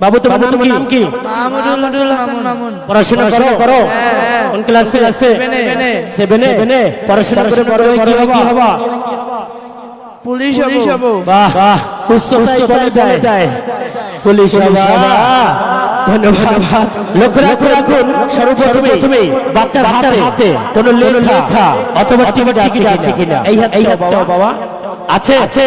বাবু তোমার নাম কি? নাম কি? মামুনুল হাসান মামুন। পড়াশোনা করো। করো। হ্যাঁ। কোন ক্লাসে? আছে সেভেনে। সেভেনে। সেভেনে। পড়াশোনা করে বড় কি হবা? পুলিশ হব। বাহ বাহ। উচ্চ উচ্চ বলে দেয় পুলিশ হবা। ধন্যবাদ। লক্ষ্য রাখুন। রাখুন। সর্বপ্রথমে বাচ্চার হাতে হাতে কোন লেখা অথবা টিকিট আছে কিনা। এই হাতে এই হাতে বাবা। আছে। আছে।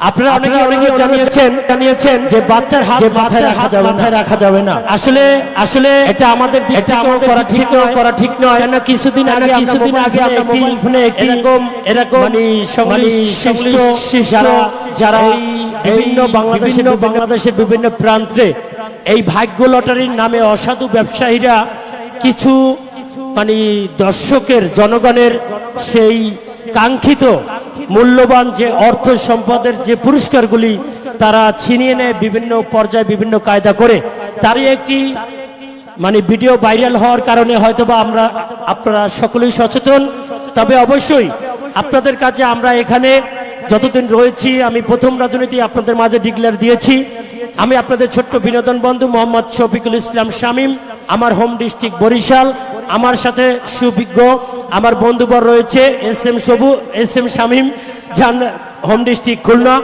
আপনারা অনেকে অনেকে জানিয়েছেন জানিয়েছেন যে বাচ্চার হাত মাথায় রাখা যাবে মাথায় রাখা যাবে না। আসলে আসলে এটা আমাদের এটা আমাদের করা ঠিক নয়। করা ঠিক নয়। কেন কিছুদিন আগে কিছুদিন আগে আমরা মোবাইল ফোনে এরকম এরকম মানে সংশ্লিষ্ট যারা যারা বিভিন্ন বাংলাদেশের বাংলাদেশের বিভিন্ন প্রান্তে এই ভাগ্য লটারির নামে অসাধু ব্যবসায়ীরা কিছু মানে দর্শকের জনগণের সেই কাঙ্ক্ষিত মূল্যবান যে অর্থ সম্পদের যে পুরস্কারগুলি তারা ছিনিয়ে নেয় বিভিন্ন পর্যায়ে বিভিন্ন কায়দা করে, তারই একটি মানে ভিডিও ভাইরাল হওয়ার কারণে হয়তোবা আমরা আপনারা সকলেই সচেতন। তবে অবশ্যই আপনাদের কাছে আমরা এখানে যতদিন রয়েছি, আমি প্রথম রাজনীতি আপনাদের মাঝে ডিক্লেয়ার দিয়েছি। আমি আপনাদের ছোট্ট বিনোদন বন্ধু মোহাম্মদ শফিকুল ইসলাম শামীম। আমার হোম ডিস্ট্রিক্ট বরিশাল, আমার সাথে সুবিজ্ঞ, আমার বন্ধুবর রয়েছে, S M Sabu, S M Shamim যান হোম ডিস্ট্রিক্ট খুলনা।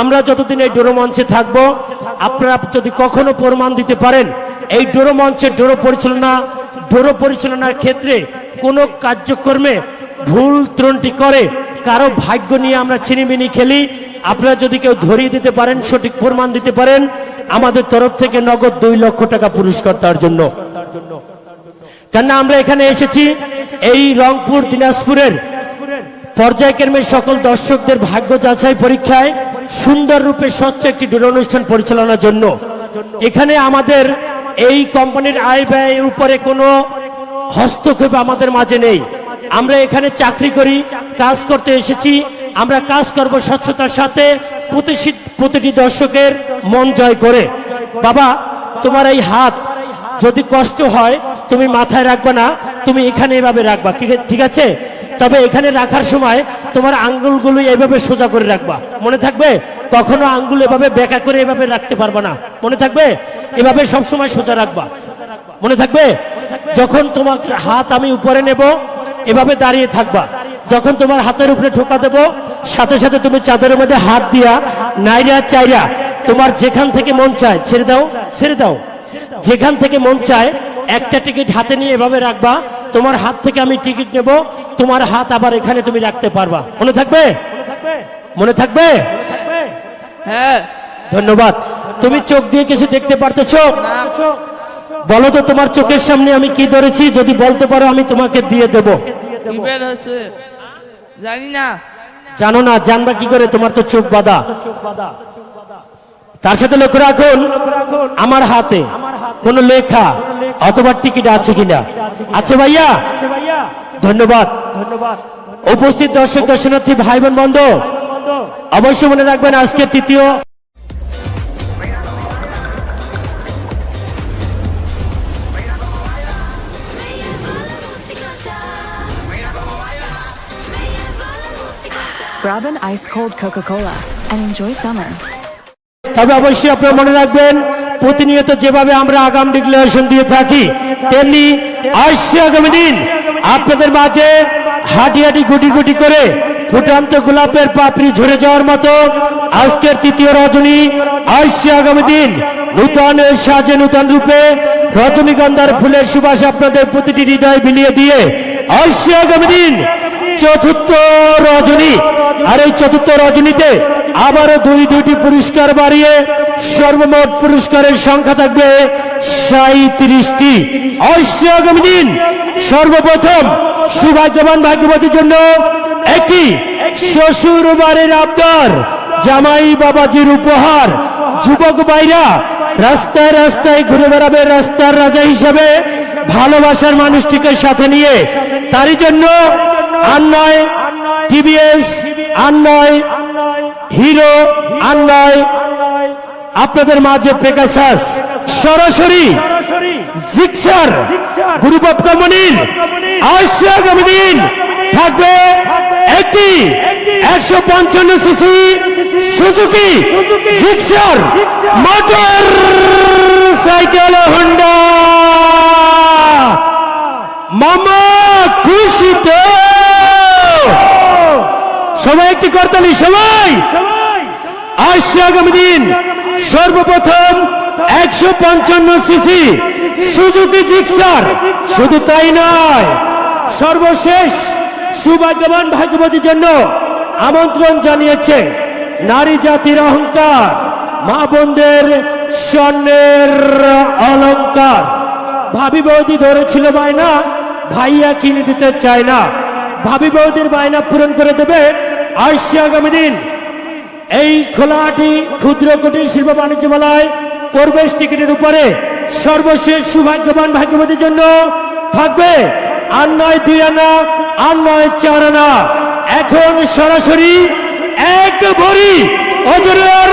আমরা যতদিন এই ডোরো মঞ্চে থাকব, আপনারা যদি কখনো প্রমাণ দিতে পারেন, এই ডোরো মঞ্চের ডোরো পরিচালনা, ডোরো পরিচালনার ক্ষেত্রে কোনো কার্যক্রমে ভুল ত্রুটি করে, কারও ভাগ্য নিয়ে আমরা চিনিমিনি খেলি। আপনারা যদি কেউ ধরিয়ে দিতে পারেন, সঠিক প্রমাণ দিতে পারেন আমাদের তরফ থেকে নগদ দুই লক্ষ টাকা পুরস্কার তার জন্য। কেননা আমরা এখানে এসেছি, এই রংপুর, দিনাজপুরের পর্যায়ক্রমে সকল দর্শকদের ভাগ্য যাচাই পরীক্ষায় সুন্দর রূপে স্বচ্ছ একটি অনুষ্ঠান পরিচালনার জন্য। এখানে আমাদের এই কোম্পানির আয় ব্যয়ের উপরে কোনো হস্তক্ষেপ আমাদের মাঝে নেই। আমরা এখানে চাকরি করি, কাজ করতে এসেছি, আমরা কাজ করব স্বচ্ছতার সাথে প্রতিটি- দর্শকের মন জয় করে। বাবা, তোমার এই হাত যদি কষ্ট হয়, তুমি মাথায় রাখবে না, তুমি এখানে এভাবে রাখবা, ঠিক আছে তবে এখানে রাখার সময় তোমার আঙ্গুলগুলো এভাবে সোজা করে রাখবা। মনে থাকবে? কখনো আঙ্গুল এভাবে বেকা করে এভাবে রাখতে পারবা না। মনে থাকবে? এভাবে সব সময় সোজা রাখবা। মনে থাকবে? যখন তোমার হাত আমি উপরে নেব, এভাবে দাঁড়িয়ে থাকবা। যখন তোমার হাতের উপরে ঠোকা দেব সাথে সাথে তুমি চাঁদের মধ্যে হাত দিয়া নাইরা চাইরা তোমার যেখান থেকে মন চায় ছেড়ে দাও ছেড়ে দাও। যেখান থেকে মন চায় একটা টিকিট হাতে নিয়ে এভাবে রাখবা তোমার হাত থেকে আমি টিকিট নেব তোমার হাত আবার এখানে তুমি রাখতে পারবা। মনে থাকবে? মনে থাকবে? হ্যাঁ। ধন্যবাদ। তুমি চোখ দিয়ে কিছু দেখতে পারতেছ? বলো তো তোমার চোখের সামনে আমি কি ধরেছি? যদি বলতে পারো আমি তোমাকে দিয়ে দেবো। জানি না। জানো না, জানবা কি করে? তোমার তো চোখ বাঁধা। তার সাথে লক্ষ্য রাখুন, আমার হাতে কোন লেখা অথবা টিকিট আছে কিনা? আছে ভাইয়া? ধন্যবাদ। ধন্যবাদ উপস্থিত দর্শক, দর্শনার্থী, ভাই বোন, বন্ধ, অবশ্যই মনে রাখবেন আজকে তৃতীয় Grab an ice cold Coca Cola and enjoy summer. তবে অবশ্যই আপনারা মনে রাখবেন, প্রতিনিয়ত যেভাবে আমরা আগাম ডিক্লারেশন দিয়ে থাকি, তেমনি আসছে আগামী দিন আপনাদের মাঝে হাঁটি হাঁটি, গুটি গুটি করে ফুটান্ত গোলাপের পাপড়ি ঝরে যাওয়ার মতো আজকের তৃতীয় রজনী আসছে আগামী দিন নূতন সাজে নূতন রূপে রজনীগন্ধার ফুলের সুবাস আপনাদের প্রতিটি হৃদয় বিলিয়ে দিয়ে আসছে আগামী দিন চতুর্থ রজনী। আর এই চতুর্থ রজনীতে আবারও দুই, দুইটি পুরস্কার বাড়িয়ে সর্বমোট পুরস্কারের সংখ্যা থাকবে সাঁত্রিশটি আগামী দিন সর্বপ্রথম সৌভাগ্যবান ভাগ্যবতীর জন্য একটি শ্বশুর বাড়ির আবদার, জামাই বাবাজির উপহার। যুবক ভাইরা, রাস্তায় রাস্তায় ঘুরে বেড়াবে রাস্তার রাজা হিসাবে ভালোবাসার মানুষটিকে সাথে নিয়ে, তারই জন্য টিভিএস আর হিরো আর নয় আপনাদের মাঝে পেগাসাস সরাসরি জিক্সার গ্রুপ অফ কোম্পানির আসছে আগামী থাকবে একটি একশো পঞ্চান্ন CC Suzuki Gixxer motorcycle Honda মামা খুশি তো সবাই একটি করতালি সবাই! আসছে আগামী দিন সর্বপ্রথম একশো পঞ্চান্ন সিসি সুজুকি জিক্সার। শুধু তাই নয় সর্বশেষ সুভাগ্যবান ভাগ্যবতীর জন্য আমন্ত্রণ জানিয়েছে নারী জাতির অহংকার মা বোনদের স্বর্ণের অলংকার ভাবি বৌদি ধরেছিল বায়না ভাইয়া কিনে দিতে চায় না। ভাবি বৌদির বায়না পূরণ করে দেবে আসছে আগামী দিন এই খোলাহাটি ক্ষুদ্র কুটির শিল্প বাণিজ্য মেলায় প্রবেশ টিকিটের উপরে সর্বশেষ সৌভাগ্যবান ভাগ্যবতীর জন্য থাকবে আর নয় দুই আনা, আর নয় চার আনা। এখন সরাসরি এক ভরি ওজনের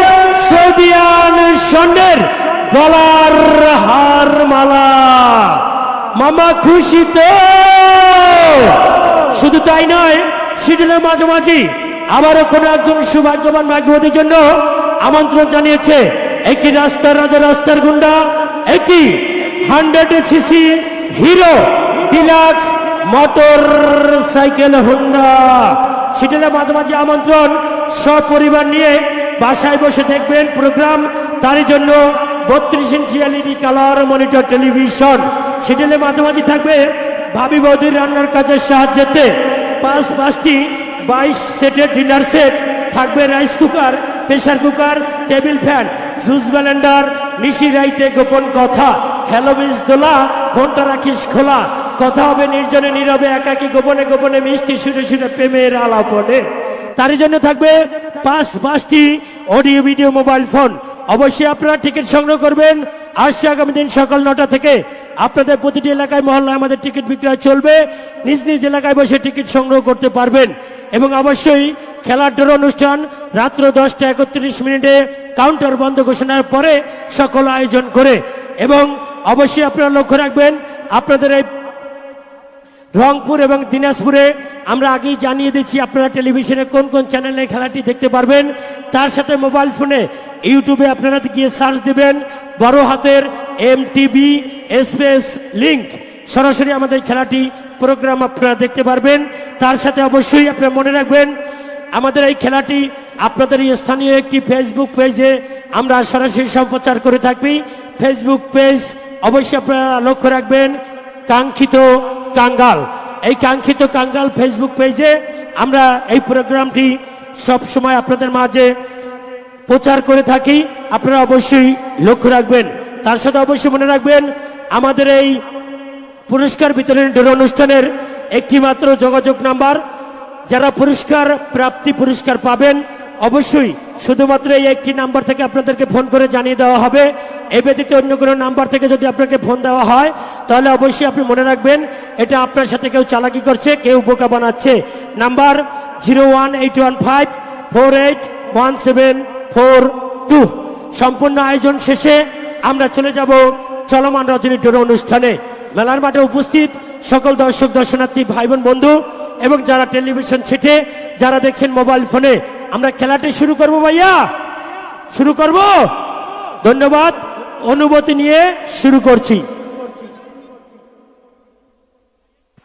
সৌদিয়ান স্বর্ণের গলার হার মালা। মামা খুশি তো? শুধু তাই নয়, শিডিউলের মাঝামাঝি আবারও কোনো একজন সৌভাগ্যবান ভাগ্যবতীর জন্য আমন্ত্রণ জানিয়েছে, একটি রাস্তার রাজা রাস্তার গুন্ডা, একটি hundred CC Hero Deluxe motorcycle Honda শিডিউলের মাঝামাঝি আমন্ত্রণ, সপরিবার নিয়ে বাসায় বসে দেখবেন প্রোগ্রাম তারই জন্য বত্রিশ inch LED colour monitor television শিডিউলে মাঝামাঝি থাকবে ভাবি বৌদির রান্নার কাজের সাহায্যেতে। পাঁচ পাঁচটি বাইশ সেটের ডিনার সেট, থাকবে rice cooker, pressure cooker, table fan, juice blender নিশি রাইতে গোপন কথা। হ্যালো মিস দোলা, ফোনটা রাখিস খোলা। কথা হবে নির্জনে নীরবে, একাকি গোপনে গোপনে মিষ্টি শুনে শুনে প্রেমের আলাপনে। তারই জন্য থাকবে পাঁচ পাঁচটি অডিও ভিডিও মোবাইল ফোন। অবশ্যই আপনারা টিকিট সংগ্রহ করবেন। আসছে আগামী দিন সকাল নটা থেকে। আপনাদের প্রতিটি এলাকায় মহল্লায় আমাদের টিকিট বিক্রয় চলবে। নিজ নিজ এলাকায় বসে টিকিট সংগ্রহ করতে পারবেন। এবং অবশ্যই খেলার ডোর অনুষ্ঠান রাত্র দশটা একত্রিশ মিনিটে কাউন্টার বন্ধ ঘোষণার পরে সকল আয়োজন করে এবং অবশ্যই আপনারা লক্ষ্য রাখবেন, আপনাদের এই রংপুর এবং দিনাজপুরে আমরা আগেই জানিয়ে দিচ্ছি আপনারা টেলিভিশনে কোন কোন চ্যানেলে খেলাটি দেখতে পারবেন। তার সাথে মোবাইল ফোনে, ইউটিউবে আপনারা গিয়ে সার্চ দিবেন, বড় হাতের এম টিভি এসপিএস লিঙ্ক সরাসরি আমাদের খেলাটি প্রোগ্রাম আপনারা দেখতে পারবেন। তার সাথে অবশ্যই আপনারা মনে রাখবেন, আমাদের এই খেলাটি আপনাদের স্থানীয় একটি ফেসবুক পেজে আমরা সরাসরি সম্প্রচার করে থাকবি ফেসবুক পেজ অবশ্যই আপনারা লক্ষ্য রাখবেন, কাঙ্ক্ষিত কাঙ্গাল। এই কাঙ্ক্ষিত কাঙ্গাল ফেসবুক পেজে আমরা এই প্রোগ্রামটি সব সময় আপনাদের মাঝে প্রচার করে থাকি। আপনারা অবশ্যই লক্ষ্য রাখবেন। তার সাথে অবশ্যই মনে রাখবেন, আমাদের এই পুরস্কার বিতরণের অনুষ্ঠানের একটি মাত্র যোগাযোগ নাম্বার। যারা পুরস্কার প্রাপ্তি পুরস্কার পাবেন, অবশ্যই শুধুমাত্র এই একটি নাম্বার থেকে আপনাদেরকে ফোন করে জানিয়ে দেওয়া হবে। এ ব্যতীত অন্য কোনো নাম্বার থেকে যদি আপনাকে ফোন দেওয়া হয়, তাহলে অবশ্যই আপনি মনে রাখবেন, এটা আপনার সাথে কেউ চালাকি করছে, কেউ বোকা বানাচ্ছে। Number zero one eight one five four eight one seven four two. সম্পূর্ণ আয়োজন শেষে আমরা চলে যাব চলমান রজনী ডোর অনুষ্ঠানে। মেলার মাঠে উপস্থিত সকল দর্শক, দর্শনার্থী ভাই বোন বন্ধু এবং যারা টেলিভিশন ছেটে, যারা দেখছেন মোবাইল ফোনে, আমরা খেলাটি শুরু করব ভাইয়া। শুরু করব? ধন্যবাদ। অনুমতি নিয়ে শুরু করছি।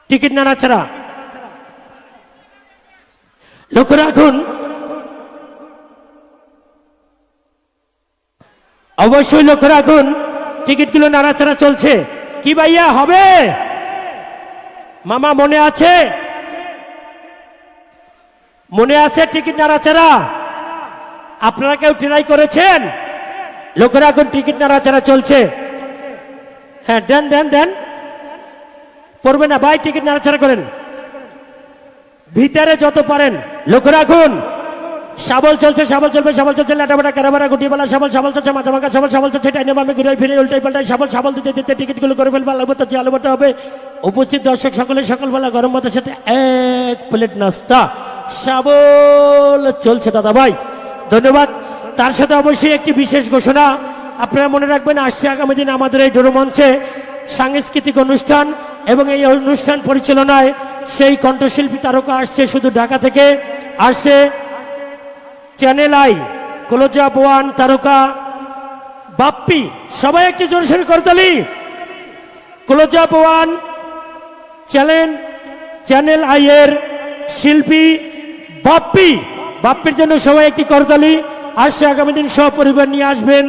টিকিট নাড়াছাড়া লক্ষ্য রাখুন। অবশ্যই লক্ষ্য রাখুন। টিকিটগুলো নাড়াচাড়া চলছে। কি ভাইয়া হবে? মামা মনে আছে? মনে আছে টিকিট নাড়াচাড়া? আপনারা কেউ ট্রাই করেছেন? লক্ষ্য রাখুন টিকিট নাড়াচাড়া চলছে। হ্যাঁ দেন দেন দেন। পড়বে না, ভাই, টিকিট নাড়াচাড়া করেন। ভিতরে যত পারেন লক্ষ্য রাখুন শাবল চলছে শাবল চলবে শাবল চলছে লাটাবাটা কারাবারা গুটি বেলা শাবল শাবল চলছে মাথা মাখা শাবল শাবল চলছে টাইনে বামে ঘুরে ফিরে উল্টাই পাল্টাই শাবল শাবল দিতে দিতে টিকিটগুলো করে ফেলবে আলু বাতা আলু বাতা হবে। উপস্থিত দর্শক সকলে সকালবেলা গরম ভাতের সাথে এক প্লেট নাস্তা। শাবল চলছে দাদা ভাই ধন্যবাদ। তার সাথে অবশ্যই একটি বিশেষ ঘোষণা। আপনারা মনে রাখবেন, আসছে আগামী দিন আমাদের এই ডোরো মঞ্চে সাংস্কৃতিক অনুষ্ঠান এবং এই অনুষ্ঠান পরিচালনায় সেই কণ্ঠশিল্পী তারকা আসছে, শুধু ঢাকা থেকে। আসছে চ্যানেল আই ক্লোজাপ ওয়ান তারকা, বাপ্পি সবাই একটি জোরসোরে করতালি Closeup One channel channel I এর শিল্পী বাপ্পি। বাপ্পির জন্য সবাই একটি করতালি আসছে আগামী দিন সপরিবার নিয়ে আসবেন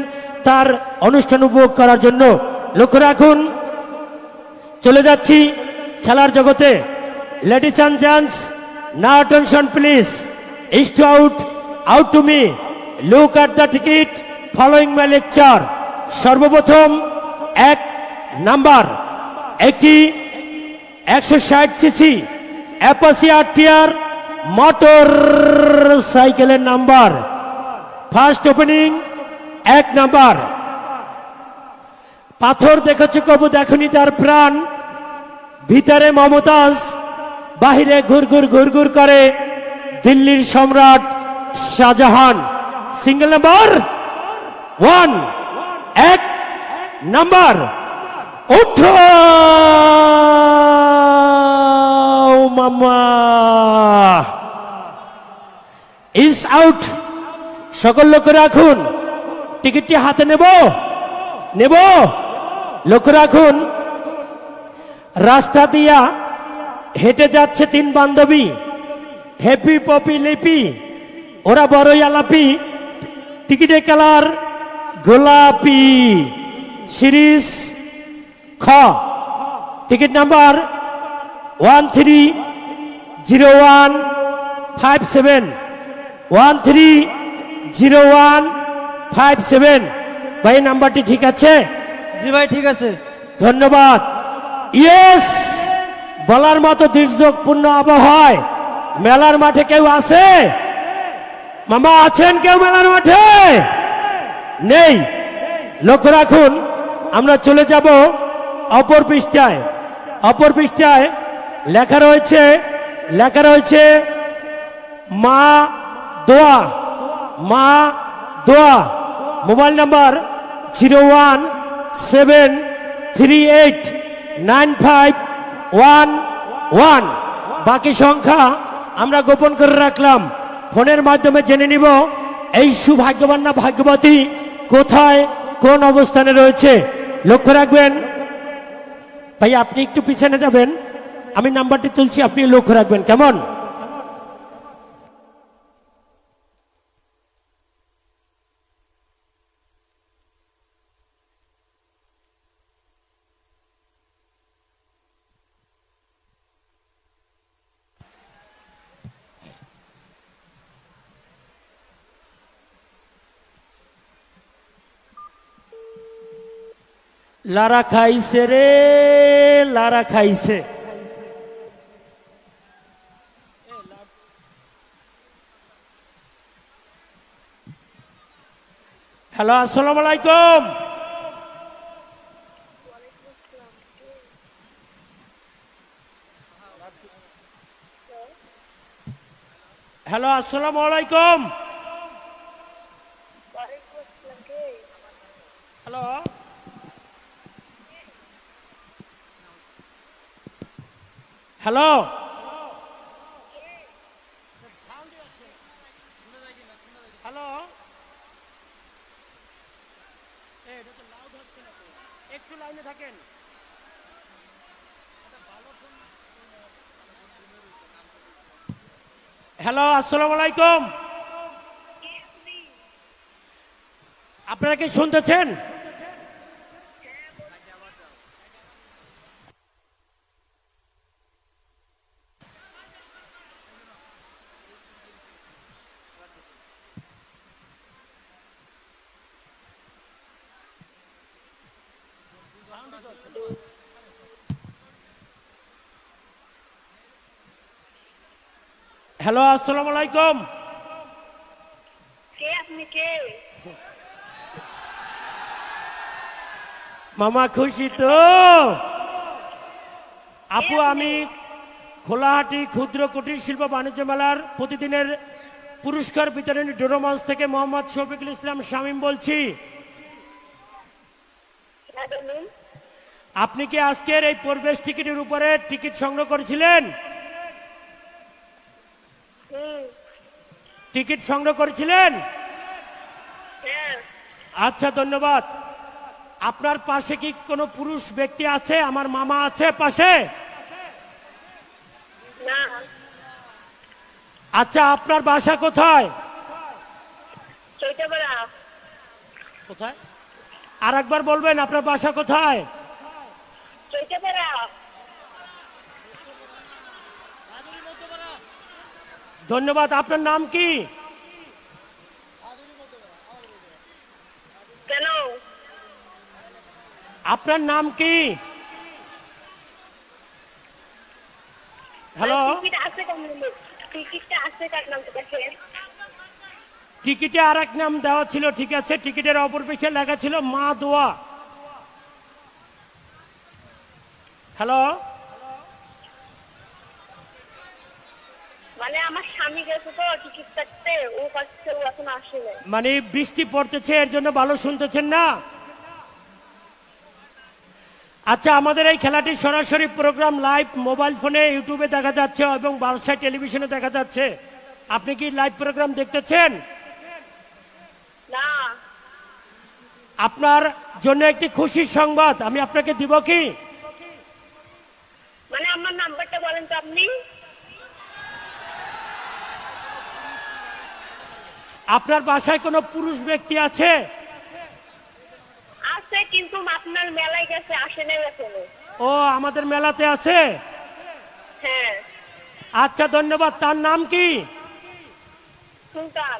তার অনুষ্ঠান উপভোগ করার জন্য। লক্ষ্য রাখুন, চলে যাচ্ছি খেলার জগতে। লেডিস অ্যান্ড জেন্টস না tension please east out out to me look at the ticket following my lecture সর্বপ্রথম এক নাম্বার। একটি একশো ষাট সিসি অ্যাপাসি আরটিআর মোটর সাইকেলের নাম্বার। ফার্স্ট ওপেনিং এক নাম্বার। পাথর দেখেছ কবু? দেখনি তার প্রাণ। ভিতরে মমতাজ, বাহিরে ঘুরঘুর ঘুরঘুর করে দিল্লির সম্রাট শাহজাহান সিঙ্গেল নাম্বার ওয়ান এক নাম্বার উঠো! মামা! ইস আউট সকল লোক রাখুন। টিকিটটি হাতে নেব। নেব। লক্ষ্য রাখুন। রাস্তা দিয়া হেঁটে যাচ্ছে তিন বান্ধবী। হ্যাপি পপি লিপি ওরা বড়ই আলাপি। টিকিটে কালার গোলাপি। সিরিজ খ। Ticket number one three zero one five seven one three zero one five seven ভাই নাম্বারটি ঠিক আছে? জি ভাই ঠিক আছে। ধন্যবাদ। ইয়েস বলার মতো দুর্যোগপূর্ণ আবহাওয়ায় মেলার মাঠে কেউ আছে? মামা আছেন কেউ মেলার মাঠে? নেই। লক্ষ্য রাখুন, আমরা চলে যাব অপর পৃষ্ঠায়। অপর পৃষ্ঠায় লেখা রয়েছে লেখা রয়েছে, মা দোয়া মা দোয়া। Mobile number zero one seven three eight nine five one one. বাকি সংখ্যা আমরা গোপন করে রাখলাম। ফোনের মাধ্যমে জেনে নিব, এই সুভাগ্যবান না ভাগ্যবতী কোথায়, কোন অবস্থানে রয়েছে? লক্ষ্য রাখবেন, ভাই, আপনি একটু পিছনে যাবেন, আমি নাম্বারটি তুলছি, আপনি লক্ষ্য রাখবেন, কেমন? লারা খাইছে রে লারা খাইছে। হ্যালো আসসালামু আলাইকুম। হ্যালো আসসালামু আলাইকুম হ্যালো হ্যালো? হ্যালো? একটু লাইনে থাকেন। হ্যালো আসসালামু আলাইকুম। আপনারা কি শুনতেছেন? হ্যালো আসসালামু আলাইকুম। কে আপনি কে? মামা খুশি তো? আপু আমি খোলাহাটি ক্ষুদ্র কুটির শিল্প বাণিজ্য মেলার প্রতিদিনের পুরস্কার বিতরণী ডোরোমঞ্চ থেকে মোহাম্মদ শফিকুল ইসলাম শামীম বলছি। হ্যাঁ আপনি কি আজকের এই পরিবেশ টিকিটের উপরে টিকিট সংগ্রহ করেছিলেন? টিকিট সংগ্রহ করেছিলেন? আচ্ছা ধন্যবাদ। আপনার পাশে কি কোনো পুরুষ ব্যক্তি আছে? আমার মামা আছে পাশে? আচ্ছা আপনার বাসা কোথায়? কোথায়? আর একবার বলবেন আপনার বাসা কোথায়? ধন্যবাদ আপনার নাম কি? আপনার নাম কি? হ্যালো টিকিট আর এক নাম? দেওয়া ছিল ঠিক আছে? টিকিটের অপর পিছিয়ে লেখা ছিল মা দোয়া। হ্যালো মানে আমার স্বামী গেছে তো টিকিট কাটতে ও কাটছে ও এখন আসে নাই মানে বৃষ্টি পড়তেছে এর জন্য ভালো শুনতেছেন না? আচ্ছা আমাদের এই খেলাটি সরাসরি প্রোগ্রাম লাইভ মোবাইল ফোনে ইউটিউবে দেখা যাচ্ছে এবং বালসায় টেলিভিশনে দেখা যাচ্ছে। আপনি কি লাইভ প্রোগ্রাম দেখতেছেন? না। আপনার জন্য একটি খুশির সংবাদ আমি আপনাকে দিব কি? মানে আমার নাম্বারটা বলেন তো আপনি। আপনার বাসায় কোনো পুরুষ ব্যক্তি আছে? আছে কিন্তু আপনার মেলায় গেছে আসে নাই এখনও। ও আমাদের মেলাতে আছে? হ্যাঁ। আচ্ছা ধন্যবাদ। তার নাম কি? সুলতান।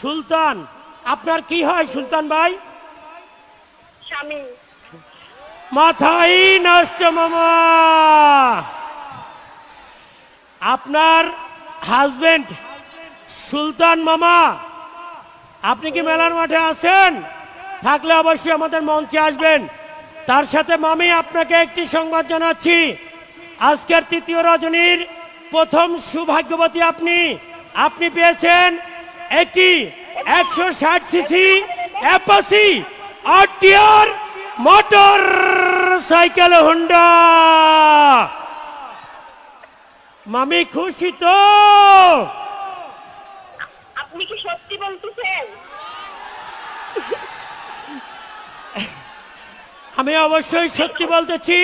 সুলতান। আপনার কি হয় সুলতান ভাই? স্বামী। মাথাই নষ্ট মামা। আপনার হাজবেন্ড সুলতান মামা। আপনি কি মেলার মাঠে আছেন? থাকলে অবশ্যই আমাদের মঞ্চে আসবেন। তার সাথে মামি আপনাকে একটি সংবাদ জানাচ্ছি। আজকের তৃতীয় রজনীর প্রথম সৌভাগ্যবতী আপনি। আপনি পেয়েছেন একটি একশো ষাট CC Apache RTR motorcycle Honda. মামি খুশি তো? আপনি কি সত্যি বলতেছেন? আমি অবশ্যই সত্যি বলতেছি,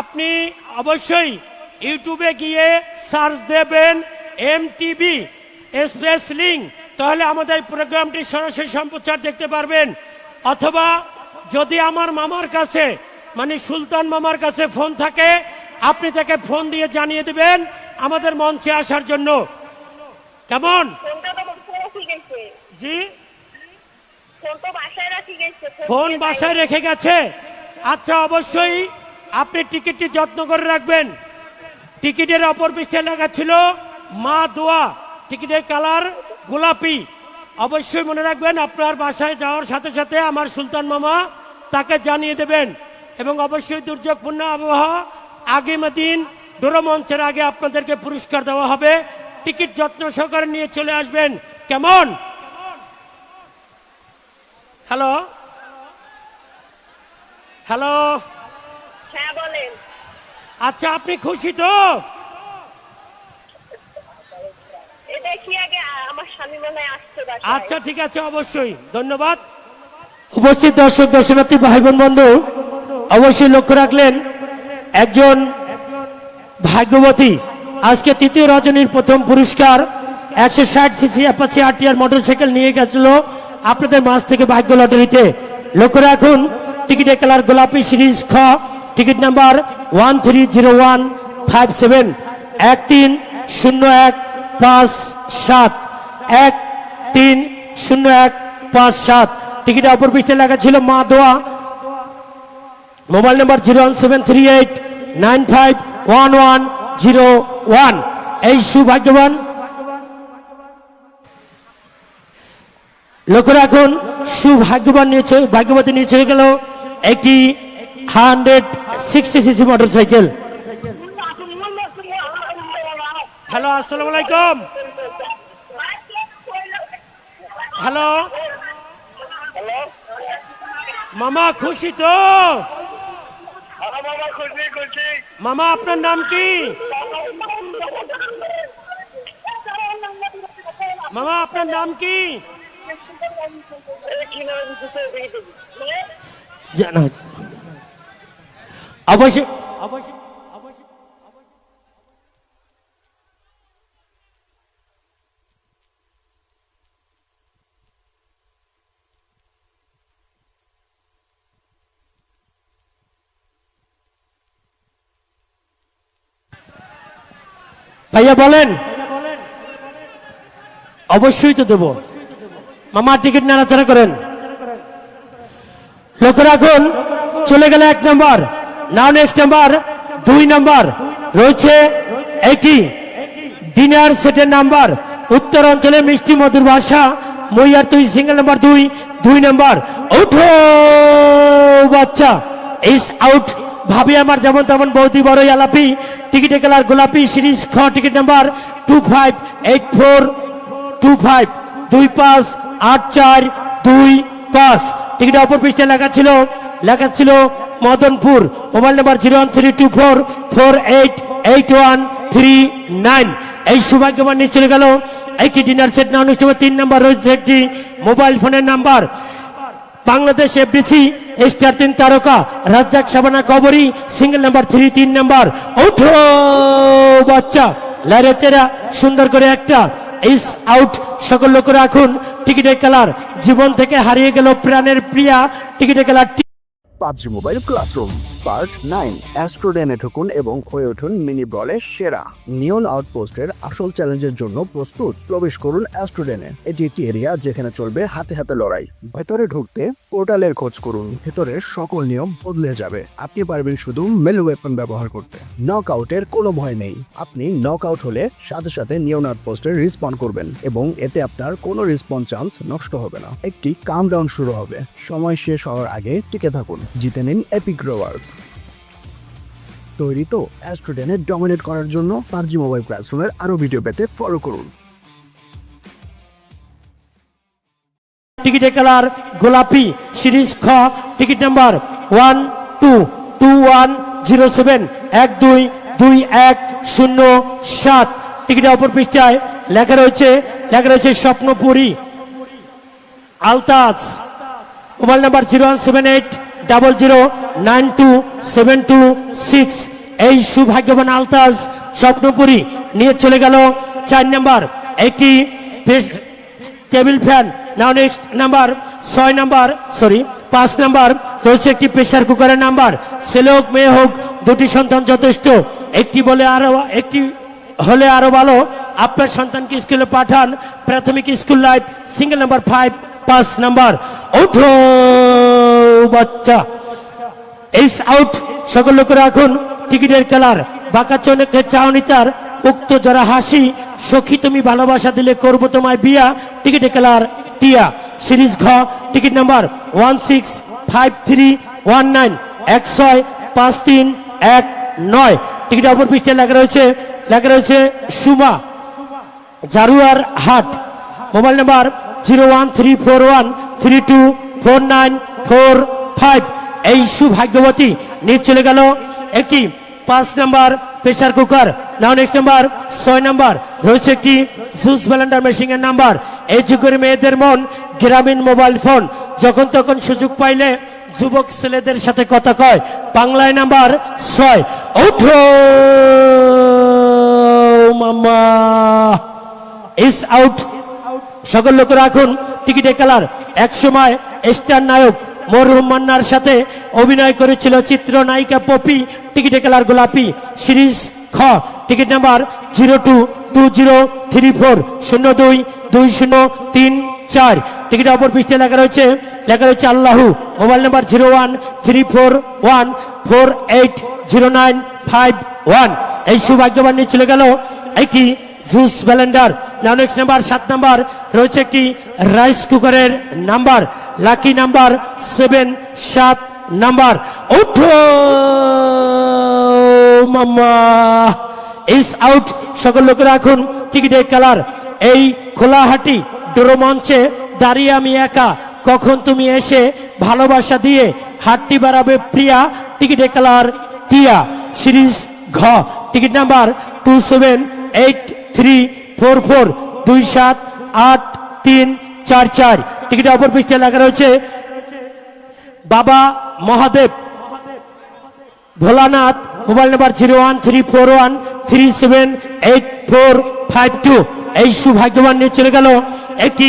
আপনি অবশ্যই ইউটিউবে গিয়ে সার্চ দেবেন এম টিভি স্পেস লিঙ্ক, তাহলে আমাদের প্রোগ্রামটি সরাসরি সম্প্রচার দেখতে পারবেন। অথবা যদি আমার মামার কাছে মানে সুলতান মামার কাছে ফোন থাকে, আপনি তাকে ফোন দিয়ে জানিয়ে দিবেন আমাদের মঞ্চে আসার জন্য। কেমন ফোনটা তো বাসায় রাখি গেছে জি? ফোন বাসায় রাখি গেছে আচ্ছা অবশ্যই আপনি টিকিটটি যত্ন করে রাখবেন। টিকিটের অপর পৃষ্ঠে লেখা ছিল মা দোয়া। টিকিটের কালার গোলাপি। অবশ্যই মনে রাখবেন আপনার বাসায় যাওয়ার সাথে সাথে আমার সুলতান মামা তাকে জানিয়ে দেবেন। এবং অবশ্যই দুর্যোগপূর্ণ আবহাওয়া আগামী দিন ডোরমঞ্চের আগে আপনাদেরকে পুরস্কার দেওয়া হবে। টিকিট যত্ন সহকারে নিয়ে চলে আসবেন। কেমন? হ্যালো হ্যালো হ্যাঁ বলেন। আচ্ছা আপনি খুশি তো? এ দেখি আগে আমার স্বামী আসছে বাসায়? আচ্ছা ঠিক আছে অবশ্যই। ধন্যবাদ। উপস্থিত দর্শক দর্শনার্থী ভাই বোন বন্ধু অবশ্যই লক্ষ্য রাখলেন একজন ভাগ্যবতী আজকে তৃতীয় রজনীর প্রথম পুরস্কার একশো ষাট সিসি অ্যাপাচি আরটিআর মোটরসাইকেল নিয়ে গেছিল। আপনাদের মাছ থেকে ভাগ্য লটারিতে লক্ষ্য রাখুন, টিকিটের কালার গোলাপি সিরিজ খ, ticket number one three zero one five seven এক তিন শূন্য এক পাঁচ সাত এক তিন শূন্য এক পাঁচ সাত টিকিটে অপর পৃষ্ঠে লেখা ছিল মা দোয়া। Mobile number zero one seven three eight nine five one one zero one এই সুভাগ্যবান লক্ষ্য রাখুন, সুভাগ্যবান নিয়ে চলে- ভাগ্যবতী নিয়ে চলে গেল একটি hundred sixty CC motorcycle hello আসসালাম আলাইকুম। হ্যালো মামা, খুশি তো? হ্যাঁ মামা, আপনার নাম কি? মামা, আপনার নাম কি? অবশ্যই ভাইয়া বলেন। অবশ্যই তো দেব। মামা, টিকিট নাড়াচাড়া করেন। লক্ষ্য রাখুন, চলে গেল এক নম্বর। নাও নেক্সট নাম্বার দুই নম্বর। রয়েছে একটি ডিনার সেটের নাম্বার। উত্তর অঞ্চলে মিষ্টি মধুর ভাষা, মইয়ার তুই, সিঙ্গেল নাম্বার দুই দুই নম্বর। উঠো বাচ্চা। ইস আউট ভাবি আমার যেমন তেমন বৌদি বড় আলাপি। টিকিটে কালার গোলাপি সিরিজ খ, ticket number two five eight four two five দুই পাঁচ আট চার দুই পাঁচ। টিকিটের অপর পৃষ্ঠে লেখা ছিল লেখা ছিল Madanpur. Mobile number zero one three two four four eight eight one three nine. এই সৌভাগ্যবান নিয়ে চলে গেল। একটি ডিনার সেট না অনুষ্ঠানে তিন নাম্বার রয়েছে একটি মোবাইল ফোনের নাম্বার। বাংলাদেশ এফডিসি স্টার তিন তারকা, Razzak Shabana Kabori single number three তিন নাম্বার। ওঠো, বাচ্চা। লাইরে চেরা, সুন্দর করে একটা ইস আউট সকল লোক রাখুন টিকিটের খেলার জীবন থেকে হারিয়ে গেল প্রাণের প্রিয়া। টিকিটের colour PUBG mobile classroom. Part nine, অ্যাস্ট্রোডেনে ঢুকুন এবং হয়ে উঠুন মিনি ব্রলের সেরা। নিয়ন আউটপোস্টের আসল চ্যালেঞ্জের জন্য প্রস্তুত। প্রবেশ করুন অ্যাস্ট্রোডেনে। এটি একটি এরিয়া যেখানে চলবে হাতে হাতে লড়াই। ভেতরে ঢুকতে পোর্টালের খোঁজ করুন। ভেতরের সকল নিয়ম বদলে যাবে। আপনি পারবেন শুধু মেল ওয়েপন ব্যবহার করতে। নক আউটের কোনো ভয় নেই। আপনি নক আউট হলে সাথে সাথে নিয়ন আউটপোস্টে রিসপন্ড করবেন এবং এতে আপনার কোনো রিসপন্স চান্স নষ্ট হবে না। একটি কাম ডাউন শুরু হবে। সময় শেষ হওয়ার আগে টিকে থাকুন। জিতে নিন এপিক রিওয়ার্ডস তৈরি তো অ্যাস্ট্রোডেনে ডমিনেট করার জন্য পাবজি মোবাইল ক্লাসরুমের আরও ভিডিও পেতে ফলো করুন। টিকিটের কালার গোলাপি সিরিজ খ ticket number one two two one zero seven এক, দুই দুই, এক, শূন্য, সাত। টিকিটের অপর পৃষ্ঠায় লেখা রয়েছে লেখা রয়েছে Swapnapuri. Altaj mobile number zero one seven eight double zero nine two seven two six এই সুভাগ্যবান আলতাজ স্বপ্নপুরি নিয়ে চলে গেল চার নাম্বার। একটি table fan now next number, ছয় নাম্বার সরি পাঁচ নাম্বার, রয়েছে একটি প্রেসার কুকারের নাম্বার। ছেলে হোক মেয়ে হোক, দুটি সন্তান যথেষ্ট। একটি বলে আরও, একটি হলে আরও ভালো। আপনার সন্তানকে স্কুলে পাঠান, প্রাথমিক school life single number five পাঁচ নাম্বার। ওঠো বাচ্চা এইস আউট সকল লোক রাখুন টিকিটের কালার বাঁকা চনেকের চাউনি তার। উক্ত যারা হাসি, সখী তুমি ভালোবাসা দিলে করব তোমায় বিয়া। টিকিটের কালার টিয়া, সিরিজ ঘ, ticket number one six five three one nine এক ছয় পাঁচ তিন এক নয়। টিকিট অপর পৃষ্ঠে লেখা রয়েছে লেখা রয়েছে সুমা জারুয়ার হাট mobile number zero one three four one three two four nine four, five, এই সুভাগ্যবতী নিয়ে চলে গেল। একটি পাঁচ number pressure cooker, now next number, ছয় নাম্বার, রয়েছে একটি জুস ব্যালেন্ডার মেশিনের নাম্বার। এই যুগের মেয়েদের মন গ্রামীণ মোবাইল ফোন। যখন তখন সুযোগ পাইলে যুবক ছেলেদের সাথে কথা কয়। বাংলায় নাম্বার ছয় ওঠো মামা ইস আউট সকল লোক রাখুন। টিকিটের কালার এক সময় স্টার নায়ক মরহুম মান্নার সাথে অভিনয় করেছিল চিত্রনায়িকা পপি টিকিটের কালার গোলাপি, সিরিজ খ, ticket number zero two two zero three four, শূন্য দুই দুই শূন্য তিন চার। টিকিট অপর পৃষ্ঠে লেখা রয়েছে লেখা রয়েছে আল্লাহু, mobile number zero one three four one, four eight zero nine five one. এই সৌভাগ্যবান নিয়ে চলে গেল একটি জুস ব্যালেন্ডার নেক্সট নাম্বার, সাত নাম্বার। রয়েছে একটি রাইস কুকারের নাম্বার। লাকি নাম্বার, সেভেন, সাত নাম্বার। ওঠো মামা ইস আউট সকল লোক রাখুন টিকিটের কালার। এই খোলাহাটি ডোরো মঞ্চে দাঁড়িয়ে আমি একা। কখন তুমি এসে ভালোবাসা দিয়ে হাতটি বাড়াবে প্রিয়া? টিকিটের কালার টিয়া সিরিজ ঘ। Ticket number two seven eight three four four দুই সাত আট তিন চার চার টিকিটের অপর পৃষ্ঠে লেখা রয়েছে বাবা Mahadev, Bholanath mobile number zero one three four one three seven eight four five two এই সৌভাগ্যবান নিয়ে চলে গেল একটি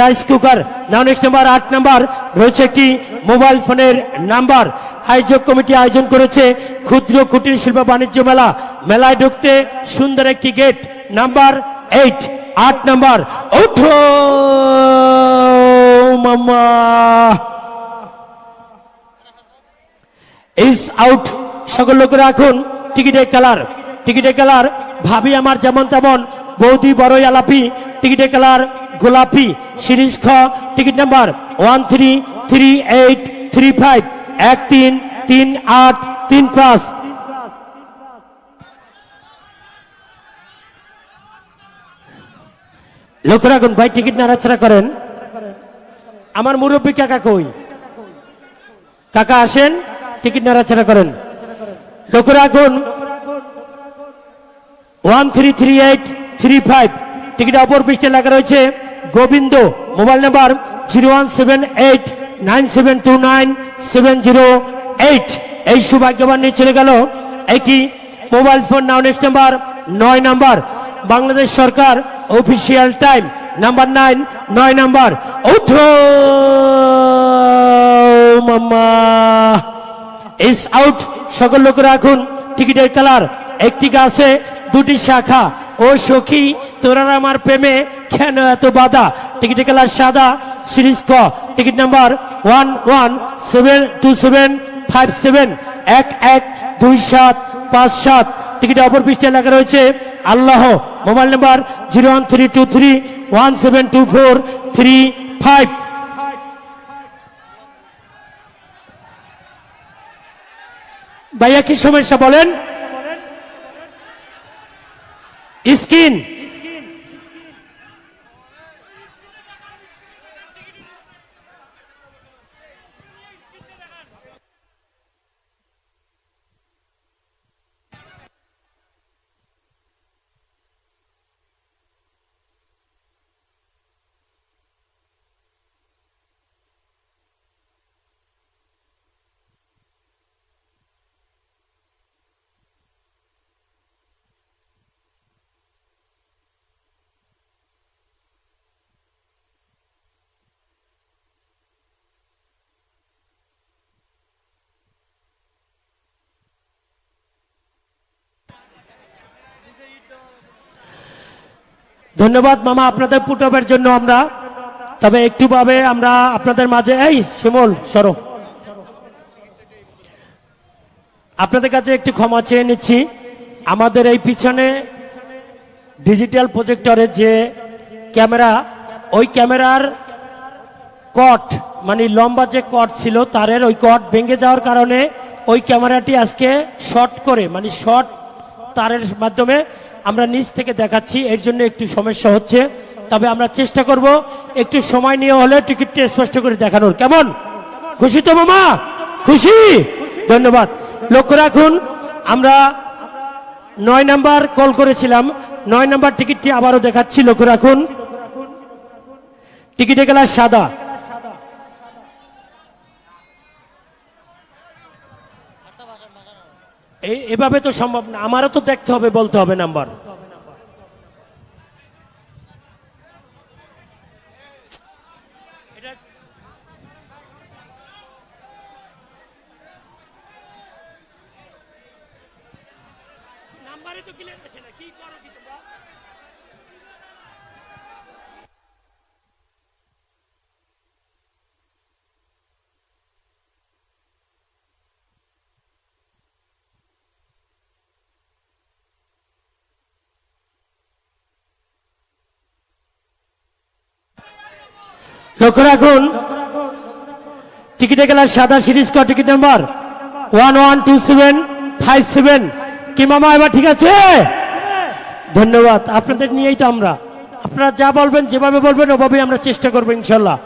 রাইস কুকার নেক্সট নাম্বার আট নাম্বার রয়েছে একটি মোবাইল ফোনের নাম্বার আয়োজক কমিটি আয়োজন করেছে ক্ষুদ্র কুটির শিল্প বাণিজ্য মেলা। মেলায় ঢুকতে সুন্দর একটি গেট নাম্বার এইট, আট নাম্বার, ওঠো মামা ইস আউট সকল লোকেরা এখন টিকিটের কালার টিকিটের কালার। ভাবি আমার যেমন তেমন। বৌদি বড়ই আলাপি, টিকিটের কালার গোলাপি। সিরিজ খ, ticket number one three three eight three five. এক তিন তিন আট, তিন পাঁচ। লক্ষ্য রাখুন ভাই টিকিট নাড়াচাড়া করেন। আমার মুরব্বী কাকা কই? কাকা আসেন, টিকিট নাড়াচাড়া করেন। লক্ষ্য রাখুন one three three eight three five ticket অপর পৃষ্ঠে লেখা রয়েছে, Gobinda, mobile number zero one seven eight nine seven two nine seven zero eight এই সৌভাগ্যবান নিয়ে চলে গেল একটি mobile phone now next number নয় নাম্বার বাংলাদেশ সরকার অফিসিয়াল টাইম নাম্বার নাইন নয় নাম্বার মামা ইস আউট সকল লোকেরা রাখুন। টিকিটের কালার একটি গাছে, দুটি শাখা। ও সখী তোরা আমার প্রেমে কেন এত বাধা? টিকিটের কালার সাদা, সিরিজ ক। Ticket number one one, seven, two, seven, five, seven, এক এক, দুই, সাত, পাঁচ, সাত। টিকিটে অপর পৃষ্ঠে লেখা রয়েছে আল্লাহ, mobile number zero one three two three, one seven two four three five. ভাইয়া, কি সমস্যা বলেন? স্কিন। ধন্যবাদ মামা আপনাদের পুটবের জন্য আমরা। তবে একটু ভাবে আমরা আপনাদের মাঝে এই, শিমল, সরো। আপনাদের কাছে একটু ক্ষমা চেয়ে নিচ্ছি। আমাদের এই পিছনে ডিজিটাল প্রজেক্টরের যে ক্যামেরা, ওই ক্যামেরার কট মানে লম্বা যে কট ছিল, তারের ওই কট ভেঙে যাওয়ার কারণে ওই ক্যামেরাটি আজকে শর্ট করে মানে শর্ট তারের মাধ্যমে আমরা নিচ থেকে দেখাচ্ছি, এর জন্য একটু সমস্যা হচ্ছে। তবে আমরা চেষ্টা করব একটু সময় নিয়ে হলে টিকিটটি স্পষ্ট করে দেখানোর। কেমন? খুশি তো মামা? খুশি? ধন্যবাদ। লক্ষ্য রাখুন, আমরা নয় নাম্বার কল করেছিলাম, নয় নাম্বার টিকিটটি আবারও দেখাচ্ছি, লক্ষ্য রাখুন। টিকিটে গেলা সাদা। এভাবে তো সম্ভব না। আমারও তো দেখতে হবে বলতে হবে নাম্বার। লক্ষ্য রাখুন। টিকিটে গেলার সাদা সিরিজ ক ticket number one one, two, seven, five, seven. কি মামা, এবার ঠিক আছে? ধন্যবাদ। আপনাদের নিয়েই তো আমরা। আপনারা যা বলবেন, যেভাবে বলবেন, ওভাবেই আমরা চেষ্টা করব, ইনশাল্লাহ।